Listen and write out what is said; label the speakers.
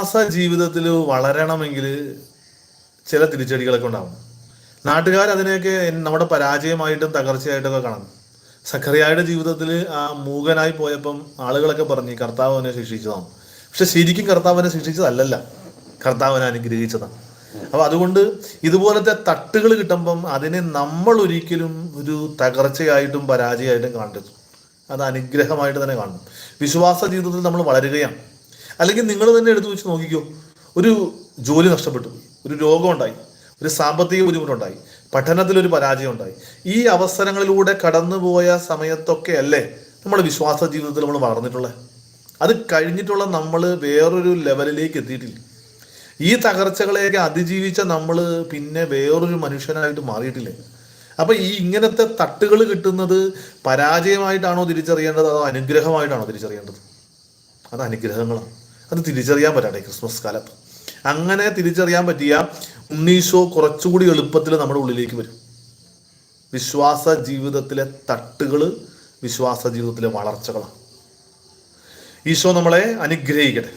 Speaker 1: വിശ്വാസ ജീവിതത്തിൽ വളരണമെങ്കിൽ ചില തിരിച്ചടികളൊക്കെ ഉണ്ടാവും നാട്ടുകാർ അതിനെയൊക്കെ നമ്മുടെ പരാജയമായിട്ടും തകർച്ചയായിട്ടൊക്കെ കാണും. സഖറിയായുടെ ജീവിതത്തിൽ ആ മൂകനായി പോയപ്പം ആളുകളൊക്കെ പറഞ്ഞു കർത്താവ് അവനെ ശിക്ഷിച്ചതാണ്. പക്ഷെ ശരിക്കും കർത്താവ് അവനെ ശിക്ഷിച്ചതല്ലല്ല. കർത്താവ് അവനെ അനുഗ്രഹിച്ചതാണ്. അപ്പൊ അതുകൊണ്ട് ഇതുപോലത്തെ തട്ടുകൾ കിട്ടുമ്പം അതിനെ നമ്മൾ ഒരിക്കലും ഒരു തകർച്ചയായിട്ടും പരാജയമായിട്ടും കാണരുത്. അത് അനുഗ്രഹമായിട്ട് തന്നെ കാണണം വിശ്വാസ ജീവിതത്തിൽ നമ്മൾ വളരുകയാണ്. അല്ലെങ്കിൽ നിങ്ങൾ തന്നെ എടുത്തു വെച്ച് നോക്കിക്കോ. ഒരു ജോലി നഷ്ടപ്പെട്ടു. ഒരു രോഗം ഉണ്ടായി ഒരു സാമ്പത്തിക ബുദ്ധിമുട്ടുണ്ടായി. പഠനത്തിൽ ഒരു പരാജയം ഉണ്ടായി ഈ അവസരങ്ങളിലൂടെ കടന്നുപോയ സമയത്തൊക്കെ അല്ലേ നമ്മുടെ വിശ്വാസ ജീവിതത്തിൽ നമ്മൾ വളർന്നിട്ടുള്ളത് അത് കഴിഞ്ഞിട്ടുള്ള നമ്മൾ വേറൊരു ലെവലിലേക്ക് എത്തിയിട്ടില്ല. ഈ തകർച്ചകളെയൊക്കെ അതിജീവിച്ച നമ്മൾ പിന്നെ വേറൊരു മനുഷ്യനായിട്ട് മാറിയിട്ടില്ലേ. അപ്പൊ ഈ ഇങ്ങനത്തെ തട്ടുകൾ കിട്ടുന്നത് പരാജയമായിട്ടാണോ തിരിച്ചറിയേണ്ടത്? അതോ അനുഗ്രഹമായിട്ടാണോ തിരിച്ചറിയേണ്ടത്? അത് അനുഗ്രഹങ്ങളാണ്. അത് തിരിച്ചറിയാൻ പറ്റട്ടെ ക്രിസ്മസ് കാലത്ത് അങ്ങനെ തിരിച്ചറിയാൻ പറ്റിയ ഉണ്ണീശോ കുറച്ചുകൂടി എളുപ്പത്തിൽ നമ്മുടെ ഉള്ളിലേക്ക് വരും. വിശ്വാസ ജീവിതത്തിലെ തട്ടുകൾ വിശ്വാസ ജീവിതത്തിലെ വളർച്ചകളാണ്. ഈശോ നമ്മളെ അനുഗ്രഹിക്കട്ടെ.